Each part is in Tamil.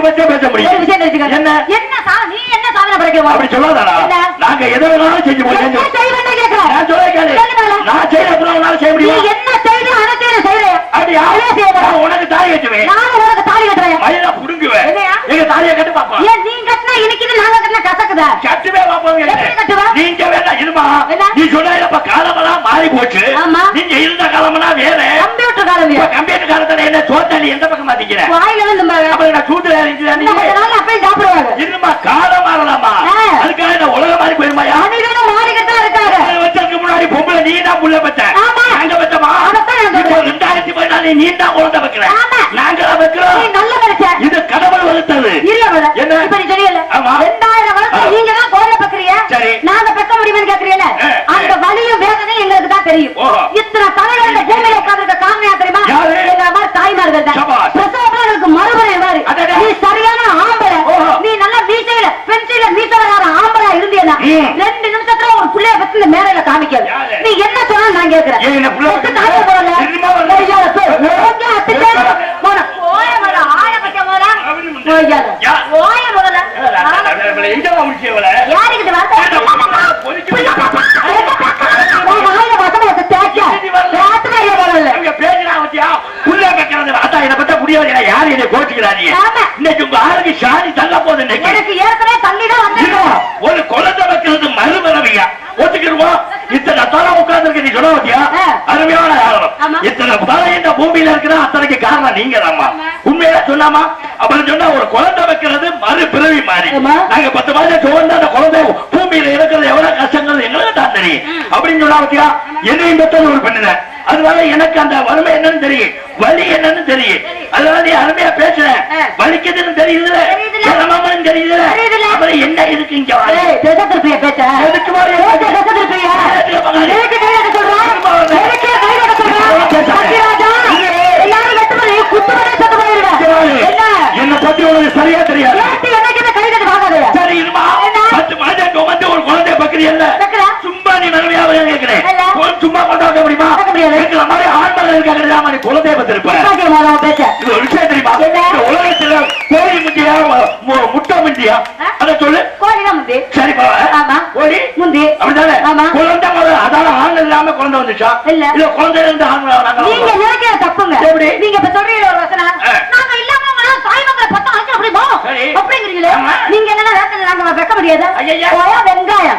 வச்சே பேச முடியும். என்ன நீ என்ன சாதனை படைக்க அப்படி சொல்லாதடா? நாங்க எதை வேணாலும் செஞ்சு போய் என்ன. நான் சொல்ல கேளு. நான் செய்யற செய்ய முடியும் செய்து அதை செய்ய போற? நான் உனக்கு தாலி கட்டுவேன் நானும் உனக்கு தாலி கட்டுறேன். மயிலா புடுங்குவேன் என்னையா? எங்க தாலியை கட்டு பாப்போம் ஏன் நீ கட்டினா இனிக்குது, நாங்க கட்டினா கசக்குதா? கட்டுவே பாப்போம்? நீங்க வேணா இருமா? நீ சொன்ன காலமெல்லாம் மாறி போச்சு. நீங்க இருந்த காலமெல்லாம் வேற கம்ப்யூட்டர் காலம். கம்ப்யூட்டர் காலத்துல என்ன சோத்தாளி எந்த பக்கம் மாத்திக்கிற வாயில வந்து நம்ம அப்ப நான் சூத்துல இருந்துச்சு இன்னும் கொஞ்ச நாள்ல அப்பயே சாப்பிடுவாங்க. இருமா காலம் மாறலாமா ஆ. அதுக்காக என்ன உலக மாறி போயிருமாயா மனிதனும் மாறிக்கிட்டு தான் இருக்காரு. வச்சதுக்கு முன்னாடி பொம்பளை நீ தான் புள்ள பெத்த ஆமா. நாங்க பெத்தமா அதைத்தான் நான் இப்போ சொல்றேன். பதினாலு நீ தான் குழந்தை வைக்கிற. நாங்க வைக்கிறோம் நல்ல மனுஷன். இது கடவுள் வகுத்தது இல்ல. என்ன? இப்ப நீ சொன்னீல்ல, ஆமா. ரெண்டாயிரம் வருஷம். நீங்க தான் குழந்தை பெக்கறீங்க. சரி. நாங்க பெக்க? ஆ, ஆ. அந்த வலியும் வேதனையும் எங்களுக்கு தான் தெரியும். இத்தனை தலைவர் இந்த பூமியில உட்கார்ந்திருக்க காரணம் யார் தெரியுமா? எங்க அம்மா தாய்மார்கள் தான். பிரசவத்துல எனக்கு மறுபடியும். நீ சரியான ஆம்பளை. நீ நல்ல மீசையில, பென்சில மீசை வராத ஆம்பளை. ரெண்டு நிமிஷத்துல ஒரு புள்ளைய பத்தி இந்த மேடையில காமிக்காது. நீ என்ன சொன்னாலும் நான் கேக்குறேன். யாரு என்னை கோச்சுக்கிறாரு ஆமா. இன்னைக்கு உங்க ஆளுக்கு சாணி தள்ள இன்னைக்கு எனக்கு ஏற்கனவே வந்திருக்கோம். ஒரு குழந்தை வைக்கிறது மறுமரவியா ஒத்துக்கிடுவோம் இத்தனை தலை உட்கார்ந்து நீ சொல்ல மாட்டியா. அருமையான காரணம். இத்தனை தலை இந்த பூமியில இருக்கிற அத்தனைக்கு காரணம் நீங்க தான்மா ஆமா. உண்மையில சொன்னாமா அப்படின்னு சொன்னா ஒரு குழந்தை வைக்கிறது மறு பிறவி மாறி ஆமா. நாங்க பத்து அந்த குழந்தை பூமியில இருக்கிறது எவ்வளவு கஷ்டங்கள் எங்களுக்கு தான் தெரியும் சொன்னா பாத்தியா என்னையும் பெற்றது ஒரு பெண்ணுல. அதனால எனக்கு அந்த வறுமை என்னன்னு தெரியும். வலி என்னன்னு தெரியும். அதனால நீ அருமையா பேசுற. வலிக்குதுன்னு தெரியுதுல. தெரியுதுல. சிரமம்னு தெரியுதுல. அப்புறம் என்ன இருக்கு இங்க? பேச்ச? எதுக்கு மாதிரி பேச்ச பேசத்திருப்பியா? எதுக்கு கை கட்ட சொல்றா? எதுக்கு கை கட்ட சொல்றா? சத்யராஜா, எல்லாரும் வெட்டு பண்ணி, குத்து பண்ணி செத்து போயிருவேன். என்ன? என்ன பத்தி உனக்கு சரியா தெரியாது ஏன்டி என்னைக்குமே கை கட்ட பார்க்காதயா? சரி இருமா என்ன? பத்து மாதம் வந்து ஒரு குழந்தைய பக்கறியல்ல வைக்கிறா? சும்மா நீ மனைவியா கேட்கிறேன் இல்ல. உன் சும்மா கொண்டாட முடியுமா பார்க்க முடியாது. எங்களை மாதிரி ஆண்மகள் இருக்காங்க நீ குழந்தைய பத்திருப்ப துப்பாக்கி மேல பேச்ச. இது ஒரு தெரியுமா என்ன? இந்த உலகத்துல கோழி முட்டியா மு- முட்டை ஆ? அத சொல்லு முந்தி. கோழி. அப்படிதானே. குழந்தை அதால ஆண் இல்லாம குழந்தை வந்துச்சா இல்ல. இல்ல குழந்தை இருந்து ஆண் வராங்களா? நீங்க நினைக்கிற தப்புங்க எப்படி? நீங்க இப்ப சொல்றீங்க ஒரு வசனம் ஆ. நாங்க இல்லாம தாய் மக்களை பத்தம் வைக்க. அப்படிங்கிறீங்களே. நீங்க என்ன வேக்கல நாங்க வைக்க முடியாது வெங்காயம்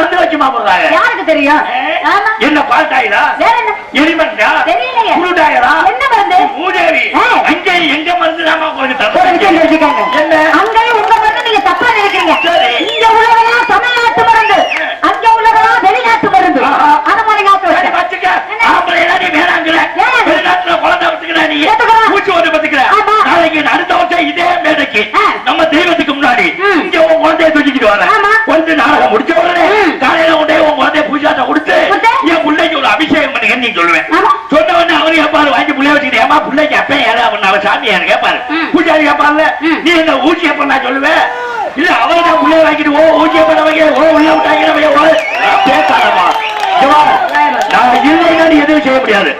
மருந்து வச்சுமா போடுறாங்க யாருக்கு தெரியும்? என்ன பால்டாயிரா எரிமண்டா தெரியலையே. குருடாயிரா என்ன மருந்து? மூதேவி ஆ. அங்கே எங்க மருந்து தாமா உங்களுக்கு தெரிஞ்சுக்கங்க. என்ன? அங்கேயும் உங்க மருந்து நீங்க தப்பா நினைக்கிறீங்க சரி. இங்க உள்ளதெல்லாம் தமிழ்நாட்டு மருந்து அங்க உள்ளதெல்லாம் வெளிநாட்டு மருந்து ஆஹா. அத மாதிரி ஞாபகம் சரி, வச்சுக்க. வச்சுக்க. என்ன? ஆம்பளை எல்லாம் நீ வேணாங்கிற. ஏன்? வெளிநாட்டுல குழந்தை வச்சுக்கிறா நீ. ஏத்துக்கிறேன். பூச்சி ஒண்ணு பத்துக்கிற. ஆமா. நாளைக்கு அடுத்த வருஷம் இதே மேடைக்கு ஆ. நம்ம தெய்வத்துக்கு முன்னாடி ம். இங்க உன் குழந்தைய தூக்கிட்டு வர ஆமா. கொஞ்ச நாடகம் முடிச்ச உடனே ம். காலையில உடனே உன் குழந்தைய பூஜாட்ட கொடுத்து கொடுத்து? என் பிள்ளைக்கு ஒரு அபிஷேகம் பண்ணுங்கன்னு நீ சொல்லுவேன் ஆமா. சொன்ன உடனே அவரு கேட்பாரு வாங்கி பிள்ளைய வச்சுக்கிட்டு ஏமா பிள்ளைக்கு அப்ப யாரு அவன் அவன் சாமி யாரு கேட்பாரு ம். ம். நீ என்ன ஊசி எப்ப நான் சொல்லுவேன் இல்ல அவரை நான் பிள்ளைய வாங்கிட்டு ஓ ஊசி எப்ப வைக்க ஓ உள்ள விட்டாங்க பேசாதமா நான் இல்லைன்னா நீ எதுவும் செய்ய முடியாது.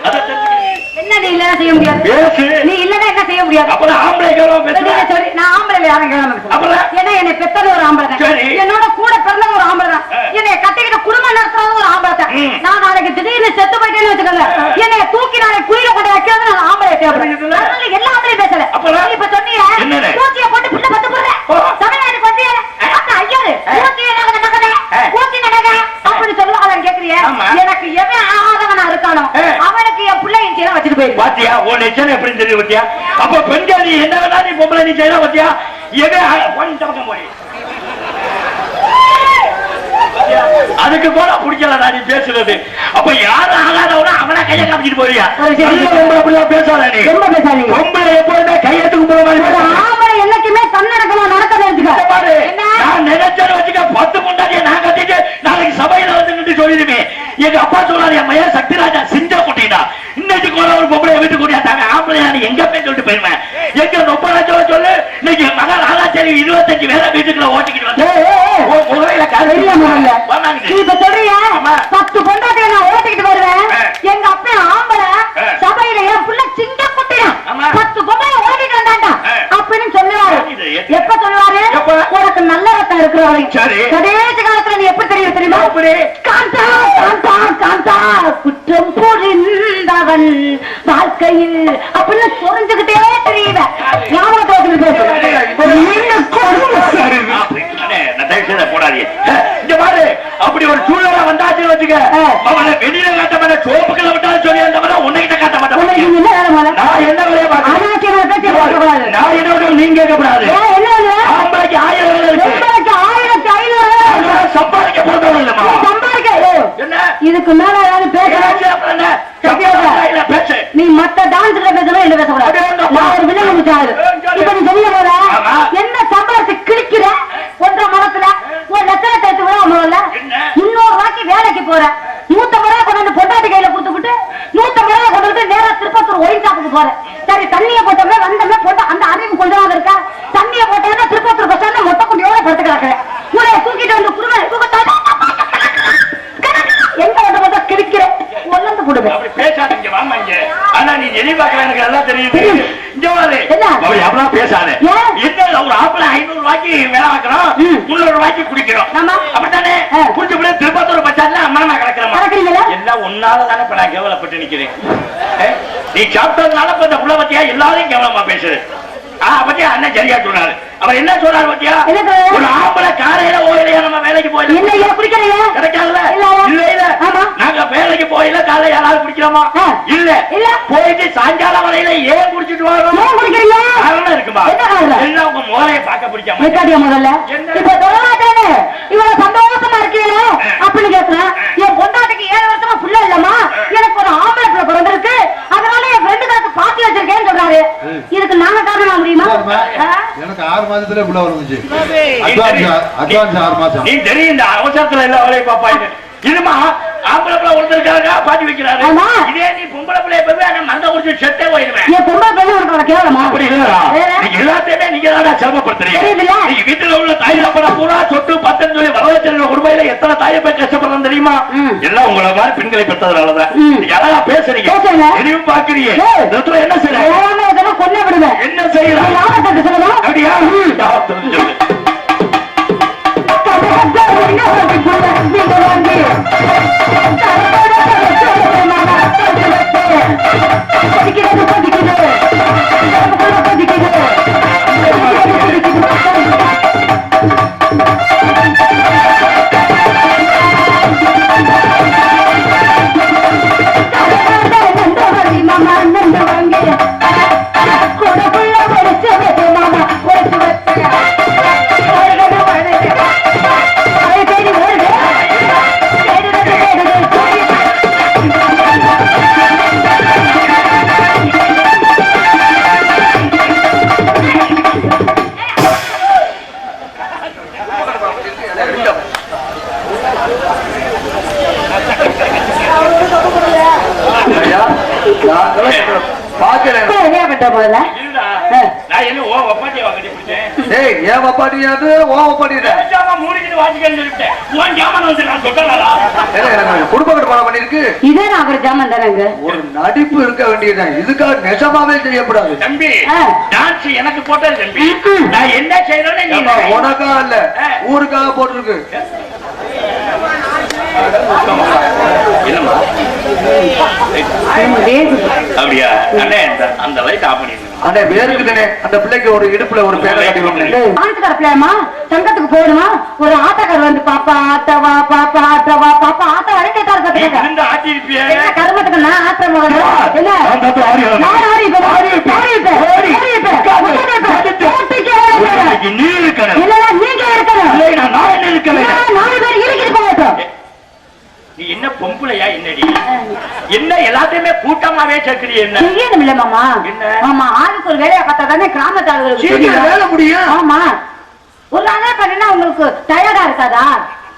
என்ன நீ செய்ய முடியாது பேசு நீ இல்லைன்னா என்ன செய்ய முடியாது அப்புறம் ஆம்பளை பேசுறேன் சரி, நான் ஆம்பளை கேட்க மாட்டேன். அப்புறம்? ஏன்னா என்னை பெத்தது ஒரு ஆம்பளை தான். என்னோட கூட பிறந்தது ஒரு ஆம்பளை தான். என்னை கட்டிக்கிட்டு குடும்பம் நடத்துறது ஒரு ஆம்பளை தான். நான் நாளைக்கு திடீர்னு செத்து போயிட்டேன்னு வச்சுக்கோங்க. என்னை தூக்கி நாளைக்கு குழியில கொண்டு வைக்கிறது நான் ஆம்பளை தேவைப்படுது. அப்படி இருக்குல்ல? அதனால எல்லா ஆம்பளையும் பேசல. அப்புறம்? நீ இப்ப சொன்னீங்க, என்னன்னு? ஊசியை போட்டு புள்ள பத்து போடுற. ஓ. தமிழ்நாட்டுக்கு வந்தீங்க. அக்கா, ஐயாரு, ஆ. ஊசியை நாங்க நடக்கல. ஆ. ஊசி நடக்க. அப்படி சொல்லுவாங்கன்னு கேக்குறியே. ஆமா. எனக்கு எவன் ஆகாதவனா இருக்கானோ ஆ. அவனுக்கு என் பிள்ளை என் சீலை வச்சுட்டு போயிரு பாத்தியா? உன் எச்சனை எப்படி தெரியுது பாத்தியா? அப்ப பெண்கள் நீ என்ன வேணா நீ பொம்பளை நீ செய்யலாம் பாத்தியா? எவன் பக்கம் போய்? அதுக்கு கூட பிடிக்கல நீ பேசுறது. அப்ப யாரும் ஆகாதவனா அவனா கையை காமிச்சிட்டு போறியா? பேசாத நீ. பொம்பளை எப்பொழுதுமே கையெழுத்துக்கு போற மாதிரி என்னைக்குமே தன்னடக்கமா நடக்க இந்த தெரிஞ்சுக்க பாரு, என்ன? நான் நினைச்சேன்னு வச்சுக்க பத்து முன்னாடியே நான் கட்டிட்டு நாளைக்கு சபையில வந்து சொல்லிடுவேன் எங்க அப்பா சொன்னாரு என் மையா சக்திராஜா சிஞ்சா குட்டினா இன்னைக்கு கூட ஒரு பொம்பளை வீட்டுக்கு கூட்டியாத்தாங்க ஆம்பளை நான் எங்க போய் சொல்லிட்டு போயிருவேன் எங்க முப்பது சொல்ல சொல்லு இன்னைக்கு என் மகன் ராதாச்சேரி இருபத்தஞ்சு பேரை வீட்டுக்குள்ள ஓட்டிக்கிட்டு முதல்ல. இப்ப சொல்றியா. பத்து பொண்டாட்டிய நான் ஓட்டிக்கிட்டு வருவேன் ஆ. எங்க அப்பா ஆம்பளை. சபையில என் புள்ள சிங்க குட்டினா ஆமா. பத்து பொம்பளை ஓட்டிட்டு வந்தாண்டா. அப்படின்னு சொல்லுவாரு. எப்ப சொல்லுவாரு? உனக்கு நல்ல ரத்தம் இருக்கிறவரை சரி. கடைசி காலத்துல நீ எப்படி தெரியும் தெரியுமா? காந்தா காந்தா காந்தா குற்றம் புரிந்தவன் வாழ்க்கையில் அப்படின்னு சொரிஞ்சுக்கிட்டே தெரியுத ஞாபகத்தை வச்சுக்கிட்டு பேசு. என்ன கொடுமை சார் இது? அண்ணே, நான் தயவு செய்து போடாதீங்க. ஹே, இங்க பாரு, அப்படி ஒரு சூழ்நிலை வந்தாச்சுன்னு வச்சுக்க, ஆ. அவனை வெளியில காட்ட மாட்டேன், சோப்புக்குள்ள விட்டாலும் சொல்லி இருந்தவன உன்னைகிட்ட காட்ட உனக்கு மாட்டேன். இங்க என்ன வேலை முதல்ல? நான் என்ன வேலையை பார்க்கணும்? அனாவசியமான பேச்சை பேசக்கூடாது. நான் என்ன வேணும் நீங்க கேட்கக்கூடாது. ஏன், என்ன இது? ஆம்பளைக்கு ஆயிரம் வேலை இருக்கு. உங்களுக்கு ஆயிரத்தி ஐநூறு வேலை இருக்கு. நான் சம்பாதிக்க போறதவன் இல்லம்மா. நீ சம்பாதிக்க ஏய், என்ன? இதுக்கு மேல ஏதாவது பேசணும் பேச்சு அப்புறம் என்ன? சத்தியமா. சம்பாதிச்சா இல்ல, பேச்சு. நீ மத்த டான்ஸ்ல பேசணும் என்ன பேசக்கூடாது நான் ஒரு வில்லன் முடிச்சாரு இப்ப நீ சொல்லிய போல ஆமா. என்ன சம்பளத்தை கிழிக்கிற ஒன்றரை மரத்துல ஒரு லட்சணத்தை எடுத்து விட முதல்ல என்ன? இன்னொரு வாக்கி வேலைக்கு போற நூத்தம்பது ரூபாய் கொண்டு வந்து பொண்டாட்டி கையில கொடுத்துக்கிட்டு நூத்தம்பது ரூபாய் கொண்டு வந்து நேரா திருப்பத்தூர் ஒயின் ஷாப்புக்கு போற சரி தண்ணியை போட்டோம்னா வந்தோம்னா போட்ட அந்த அறிவு கொஞ்சம் இருக்கா தண்ணியை போட்டோம்னா திருப்பத்தூர் பஸ் ஸ்டாண்ட்ல மொட்டை குண்டியோட படுத்து கிடக்குறேன் உன்னை தூக்கிட்டு வந்து குடும்பம் எங்க வந்து மொத்தம் கிழிக்கிற ஒன்னு போடுவேன் அப்படி பேசாதீங்க, வாம்மா இங்க. ஆனா நீ எதிர்பார்க்கற எனக்கு நல்லா தெரியுது. தெரியுது. இங்க பாரு. என்ன? அப்படி அப்படிலாம் பேசாத. ஏன்? என்ன ஒரு ஆப்பிள ஐநூறு ரூபாய்க்கு வேலை பார்க்கறோம், ம். முந்நூறு ரூபாய்க்கு குடிக்கிறோம். அப்படித்தானே? குடிச்ச பிறகு திருப்பத்தூர் பஸ் ஸ்டாண்ட்ல அம்மா நான் கிடக்கிறேம்மா. நடக்கிறீங்களா எல்லாம் உன்னால தானே இப்ப நான் கேவலப்பட்டு நிக்கிறேன்? நீ சாப்பிட்டதுனால இப்ப இந்த புள்ள பத்தியா எல்லாரையும் கேவலமா பேசுது ஆ பத்தியா அண்ணன் சரியா சொன்னாரு அவர் என்ன சொன்னாரு பத்தியா? என்ன? ஒரு ஆம்பளை காலையில ஓயிலையா நம்ம வேலைக்கு போயில? என்ன ஏன் குடிக்கிறீங்க கிடைக்காதுல்ல? இல்ல. இல்ல. நாங்க வேலைக்கு போயில காலையில யாராவது குடிக்கிறோமா. இல்ல. இல்ல. போயிட்டு சாயங்காலம் வரையில ஏன் குடிச்சிட்டு வரோம்? காரணம் இருக்குமா? என்ன உங்க முறையை பார்க்க பிடிக்காம. நிக்காட்டியா முதல்ல? இப்ப தொழிலாட்டானே இவ்வளவு சந்தோஷமா இருக்கீங்களே? அப்படின்னு கேக்குறேன். என் பொண்டாட்டிக்கு ஏழு வருஷமா புள்ள இல்லம்மா. எனக்கு ஒரு ஆம்பளை பிள்ளை பிறந்திருக்கு. அதனால என் ஃப்ரெண்டுகளுக்கு பாத்தி வச்சிருக்கேன்னு சொல்றாரு. இதுக்கு நாங்க காரணம் முடியுமா? எனக்கு ஆறு மாசத்துல புள்ள வந்துச்சு அட்வான்ஸ் ஆறு மாசம் நீ தெரியும் இந்த அவசரத்துல எல்லா வேலையும் பாப்பாங்க இதுமா ஆம்பளை பிள்ளை ஒருத்தருக்காக பாட்டி வைக்கிறாரு. ஆமா. இதே நீ பொம்பளை பிள்ளைய போய் நான் மந்த குடிச்சு செத்தே போயிடுவேன். என் பொம்பளை பிள்ளை உனக்கு கேவலமா அப்படி இல்லடா? நீங்க எல்லாத்தையுமே நீங்க தான் சிரமப்படுத்துறீங்க. தெரியுதுல்ல? நீங்க வீட்டுல உள்ள தாய் தப்பட பூரா சொட்டு பத்துன்னு சொல்லி வரவழைச்சிருக்க குடும்பையில எத்தனை தாயை போய் கஷ்டப்படுறோம் தெரியுமா. எல்லாம் உங்களை மாதிரி பெண்களை பெற்றதுனாலதான். நீங்க அழகா பேசுறீங்க. எதையும் பாக்குறீங்க என்ன செய்யற என்ன சொல்லலாம் அப்படியா? இல்லடா. நான் என்ன ஓ ஒப்பாட்டியை வாங்கி பிடிச்சேன்? ஏய் ஓ ஜாமா மூடிக்கிட்டு உன் ஜாமான் வந்து நான் எனக்கு குடும்ப கட்டுப்பாடு பண்ணிருக்கு இதே நான் அப்புறம் ஜாமான் தானேங்க ஒரு நடிப்பு இருக்க வேண்டியதுதான். இதுக்காக நெசமாவே செய்யக்கூடாது தம்பி. டான்ஸ் எனக்கு போட்டது தம்பி. நான் என்ன செய்யறேன்னு நீ. உனக்கா இல்ல. ஊருக்காக போட்டிருக்கு. அப்படியா அண்ணே இந்த- அந்த அண்ணே வேறுக்குதுனே பிள்ளைக்கு ஒரு இடுப்புல ஒரு பேரை கட்டி ஆட்டுக்கார சங்கத்துக்கு போகணுமா ஒரு ஆட்டக்காரர் வந்து பாப்பா ஆட்டவா பாப்பா ஆட்டவா பாப்பா ஆட்ட வரை கேட்டாரு விழுந்து ஆட்டிருப்பியே. என்ன கருமத்துக்கு நான் ஆட்டுற முதல்ல என்ன நான் தப்பு ஆடி வரேன். நான் ஆடி இப்ப ஆடி இப்ப. ஆடி இப்ப ஆடி. ஆடி இப்ப உட்காரு. உட்காரு இப்ப. அடுத்து. போட்டிக்கு வரணும். இன்னைக்கு நீ இல்லைன்னா நீங்க இருக்கணும் இல்லை, நான் நான் என்ன இருக்கணும் இல்லைன்னா நாலு பேர் இறுக்கிட்டு போகட்டும் நீ என்ன பொம்பளையா என்னடி? என்ன எல்லாத்தையுமே கூட்டமாவே சேர்க்கிறிய என்ன? செய்யணும் இல்ல மாமா. என்ன? ஆமா ஆளுக்கு ஒரு வேலையை பார்த்தா தானே கிராமத்து ஆளுகளுக்கு. வேலை முடியும் ஆமா. ஒரு நாளே பண்ணினா உங்களுக்கு டயர்டா இருக்காதா?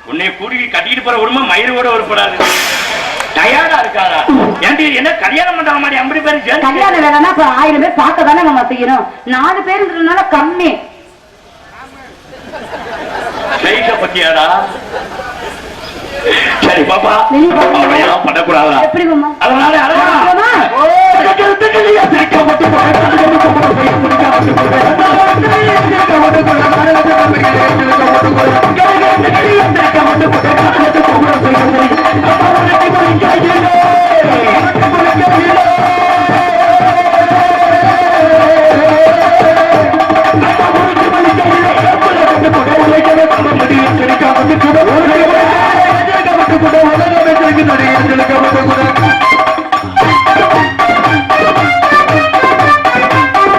உன்னை கூடி கட்டிட்டு போற உடம்பு மயிறு கூட உருப்படாது டயர்டா இருக்காரா ஏன்டி என்ன கல்யாணம் பண்ற மாதிரி ஐம்பது பேர் சேர்ந்து கல்யாண வேலைன்னா இப்ப ஆயிரம் பேர் பார்க்க தானே நம்ம செய்யணும். நாலு பேருன்றதுனால கம்மி. பத்தியாடா? சரி பாப்பா. அப்படியெல்லாம் பண்ணக்கூடாதா அதனால அழகா முடியும்,